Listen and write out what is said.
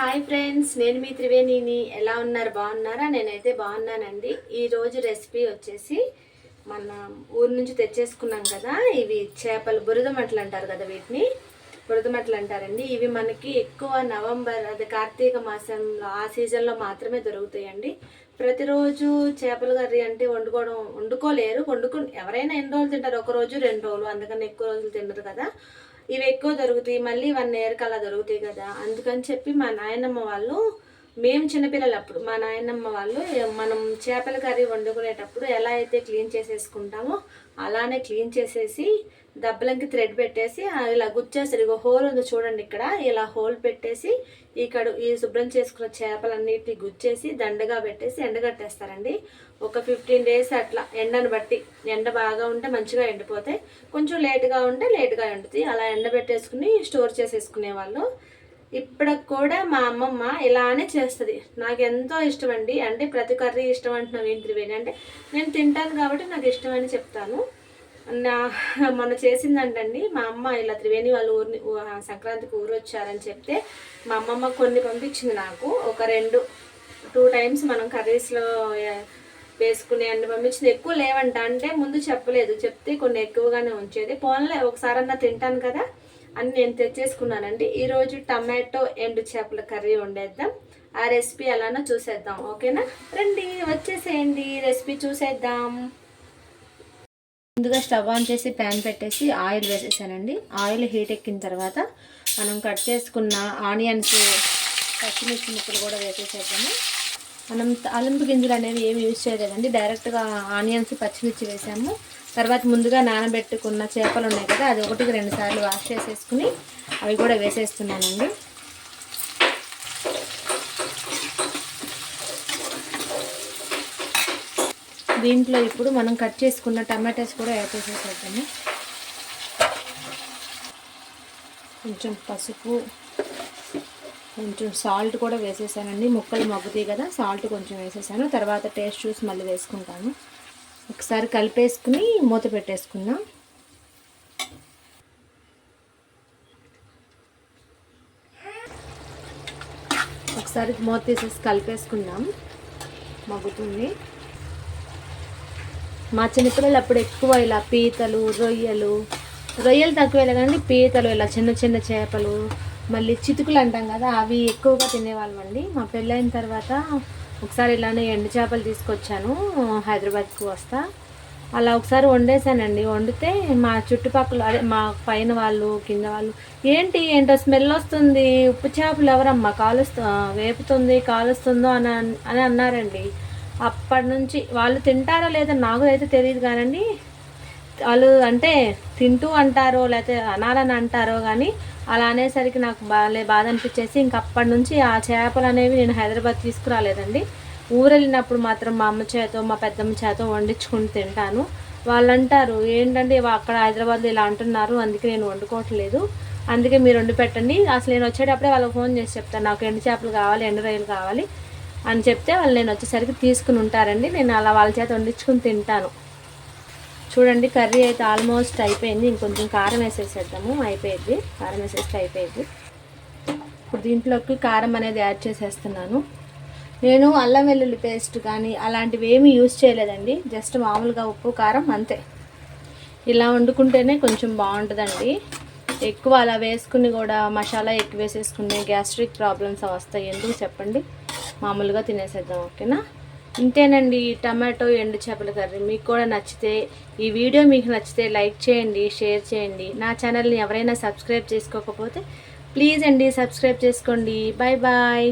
Hi friends నేను మీ త్రివేణిని. ఎలా ఉన్నారు? బాగున్నారా? నేనైతే బాగున్నానండి. ఈరోజు రెసిపీ వచ్చేసి మన ఊరు నుంచి తెచ్చేసుకున్నాం కదా ఇవి చేపలు బురదమట్లు అంటారు కదా వీటిని. బురదమట్లు అంటారండి. ఇవి మనకి ఎక్కువ నవంబర్ అదే కార్తీక మాసంలో ఆ సీజన్లో మాత్రమే దొరుకుతాయండి. ప్రతిరోజు చేపల కర్రీ అంటే వండుకోవడం వండుకోలేరు. వండుకు ఎవరైనా ఎన్ని రోజులు తింటారు? ఒక రోజు రెండు రోజులు. అందుకని ఎక్కువ రోజులు తినరు కదా. ఇవి ఎక్కువ దొరుకుతాయి మళ్ళీ వన్ ఇయర్కి అలా దొరుకుతాయి కదా. అందుకని చెప్పి మా నాయనమ్మ వాళ్ళు మేము చిన్నపిల్లలు అప్పుడు మా నాయనమ్మ వాళ్ళు మనం చేపల కర్రీ వండుకునేటప్పుడు ఎలా అయితే క్లీన్ చేసేసుకుంటామో అలానే క్లీన్ చేసేసి దెబ్బలంకి థ్రెడ్ పెట్టేసి ఇలా గుచ్చేస్తారు. ఇక హోల్ ఉంది చూడండి ఇక్కడ. ఇలా హోల్ పెట్టేసి ఇక్కడ ఈ శుభ్రం చేసుకున్న చేపలన్నిటి గుచ్చేసి దండగా పెట్టేసి ఎండగట్టేస్తారండి. ఒక ఫిఫ్టీన్ డేస్ అట్లా ఎండను బట్టి. ఎండ బాగా ఉంటే మంచిగా ఎండిపోతాయి. కొంచెం లేట్గా ఉంటే లేట్గా ఎండుతాయి. అలా ఎండబెట్టేసుకుని స్టోర్ చేసేసుకునే వాళ్ళు ఇప్పటికి కూడా మా అమ్మమ్మ ఇలానే చేస్తుంది. నాకు ఎంతో ఇష్టం అండి అంటే ప్రతి కర్రీ ఇష్టం అంటున్నావు ఏంటి త్రివేణి? అంటే నేను తింటాను కాబట్టి నాకు ఇష్టం అని చెప్తాను. నా మొన్న చేసిందంటండి మా అమ్మ ఇలా త్రివేణి వాళ్ళ ఊరిని సంక్రాంతికి ఊరు వచ్చారని చెప్తే మా అమ్మమ్మ కొన్ని పంపించింది నాకు. ఒక రెండు టూ టైమ్స్ మనం కర్రీస్లో వేసుకునే అన్ని పంపించింది. ఎక్కువ లేవంట. అంటే ముందు చెప్పలేదు. చెప్తే కొన్ని ఎక్కువగానే ఉంచేది. పోన్లే ఒకసారన్నా తింటాను కదా. అని నేను తెచ్చేసుకున్నానండి. ఈరోజు టమాటో ఎండు చేపల కర్రీ వండేద్దాం. ఆ రెసిపీ ఎలానో చూసేద్దాం. ఓకేనా? రండి వచ్చేసేయండి. రెసిపీ చూసేద్దాం. ముందుగా స్టవ్ ఆన్ చేసి ప్యాన్ పెట్టేసి ఆయిల్ వేసేసానండి. ఆయిల్ హీట్ ఎక్కిన తర్వాత మనం కట్ చేసుకున్న ఆనియన్స్ పచ్చిమిర్చి ముక్కలు కూడా వేసేసేద్దాము. మనం తాలింపు గింజలు అనేవి ఏమి యూజ్ చేయలేదండి. డైరెక్ట్గా ఆనియన్స్ పచ్చిమిర్చి వేసాము. తర్వాత ముందుగా నానబెట్టుకున్న చేపలు ఉన్నాయి కదా అది ఒకటికి రెండు సార్లు వాష్ చేసేసుకుని అవి కూడా వేసేస్తున్నానండి. దీంట్లో ఇప్పుడు మనం కట్ చేసుకున్న టమాటాస్ కూడా యాడ్ చేసేసేద్దాము. కొంచెం పసుపు కొంచెం సాల్ట్ కూడా వేసేసానండి. ముక్కలు మగ్గుతాయి కదా సాల్ట్ కొంచెం వేసేసాను. తర్వాత టేస్ట్ చూసి మళ్ళీ వేసుకుంటాను. ఒకసారి కలిపేసుకుని మూత పెట్టేసుకుందాం ఒకసారి మూత తీసేసి కలిపేసుకుందాం. మగ్గుతుంది. మా చిన్నపిల్లలు అప్పుడు ఎక్కువ ఇలా పీతలు రొయ్యలు రొయ్యలు తక్కువ కానీ పీతలు ఇలా చిన్న చిన్న చేపలు మళ్ళీ చితుకులు అంటాం కదా అవి ఎక్కువగా తినేవాళ్ళం అండి. మా పెళ్ళైన తర్వాత ఒకసారి ఇలానే ఎండు చేపలు తీసుకొచ్చాను హైదరాబాద్కి వస్తా. అలా ఒకసారి వండేసానండి వండితే మా చుట్టుపక్కల అదే మా పైన వాళ్ళు కింద వాళ్ళు ఏంటి ఏంటో స్మెల్ వస్తుంది ఉప్పు చేపలు ఎవరమ్మా కాలుస్తు వేపుతుంది కాలుస్తుందో అని అని అన్నారండి. అప్పటి నుంచి వాళ్ళు తింటారో లేదో నాకు అయితే తెలియదు కానండి. వాళ్ళు అంటే తింటూ అంటారో లేకపోతే అనాలని అంటారో కానీ అలా అనేసరికి నాకు బాగా బాధ అనిపించేసి ఇంక అప్పటి నుంచి ఆ చేపలు అనేవి నేను హైదరాబాద్ తీసుకురాలేదండి. ఊరు వెళ్ళినప్పుడు మాత్రం మా అమ్మ చేతో మా పెద్దమ్మ చేతో వండించుకుని తింటాను. వాళ్ళు అంటారు ఏంటంటే అక్కడ హైదరాబాద్లో ఇలా అంటున్నారు అందుకే నేను వండుకోవట్లేదు. అందుకే మీరు వండి పెట్టండి. అసలు నేను వచ్చేటప్పుడే వాళ్ళకి ఫోన్ చేసి చెప్తాను నాకు ఎండు చేపలు కావాలి ఎండు రొయ్యలు కావాలి అని చెప్తే వాళ్ళు నేను వచ్చేసరికి తీసుకుని ఉంటారండి. నేను అలా వాళ్ళ చేత వండించుకుని తింటాను. చూడండి కర్రీ అయితే ఆల్మోస్ట్ అయిపోయింది. ఇంకొంచెం కారం వేసేసేద్దాము. అయిపోయింది. కారం వేసేస్తే అయిపోయింది. ఇప్పుడు దీంట్లోకి కారం అనేది యాడ్ చేసేస్తున్నాను. నేను అల్లం వెల్లుల్లి పేస్ట్ కానీ అలాంటివి ఏమీ యూజ్ చేయలేదండి. జస్ట్ మామూలుగా ఉప్పు కారం అంతే. ఇలా వండుకుంటేనే కొంచెం బాగుంటుందండి. ఎక్కువ అలా వేసుకుని కూడా మసాలా ఎక్కువ వేసేసుకునే గ్యాస్ట్రిక్ ప్రాబ్లమ్స్ వస్తాయి. ఎందుకు చెప్పండి? మామూలుగా తినేసేద్దాం ఓకేనా? ఇంతేనండి టమాటో ఎండు చేపల కర్రీ. మీకు కూడా నచ్చితే ఈ వీడియో మీకు నచ్చితే లైక్ చేయండి షేర్ చేయండి. నా ఛానల్ని ఎవరైనా సబ్స్క్రైబ్ చేసుకోకపోతే ప్లీజ్ అండి సబ్స్క్రైబ్ చేసుకోండి. Bye bye.